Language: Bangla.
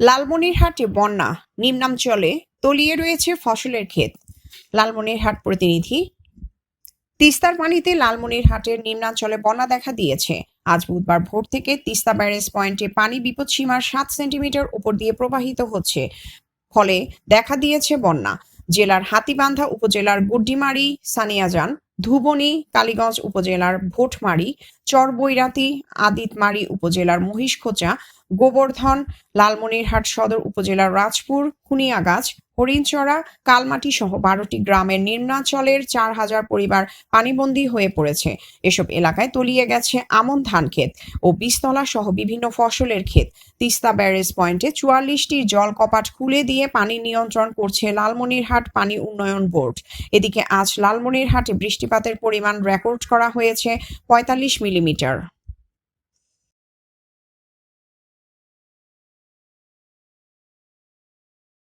লালমনিরহাটে বন্যা নিম্নাঞ্চলে তলিয়ে রয়েছে ফসলের ক্ষেত। লালমনিরহাট প্রতিনিধি, তিস্তার পানিতে লালমনিরহাটের নিম্নাঞ্চলে বন্যা দেখা দিয়েছে। আজ বুধবার ভোর থেকে তিস্তা ব্যারেজ পয়েন্টে পানি বিপদসীমার সাত সেন্টিমিটার উপর দিয়ে প্রবাহিত হচ্ছে। ফলে দেখা দিয়েছে বন্যা। জেলার হাতিবান্ধা উপজেলার গুড্ডিমারি, সানিয়াজান, ধুবনী, কালীগঞ্জ উপজেলার ভোটমারি, চরবৈরাতি, আদিতমারি উপজেলার মহিষখোচা গোবর্ধন, লালমনিরহাট সদর উপজেলার রাজপুর, খুনিয়াগাছ, হরিণচড়া, কালমাটি সহ বারোটি গ্রামের নিম্নাঞ্চলের চার হাজার পরিবার পানিবন্দী হয়ে পড়েছে। এসব এলাকায় তলিয়ে গেছে আমন ধান ক্ষেত ও বীজতলা সহ বিভিন্ন ফসলের ক্ষেত। তিস্তা ব্যারেজ পয়েন্টে চুয়াল্লিশটি জল কপাট খুলে দিয়ে পানি নিয়ন্ত্রণ করছে লালমনিরহাট পানি উন্নয়ন বোর্ড। এদিকে আজ লালমনিরহাটে বৃষ্টিপাতের পরিমাণ রেকর্ড করা হয়েছে পঁয়তাল্লিশ মিলিমিটার।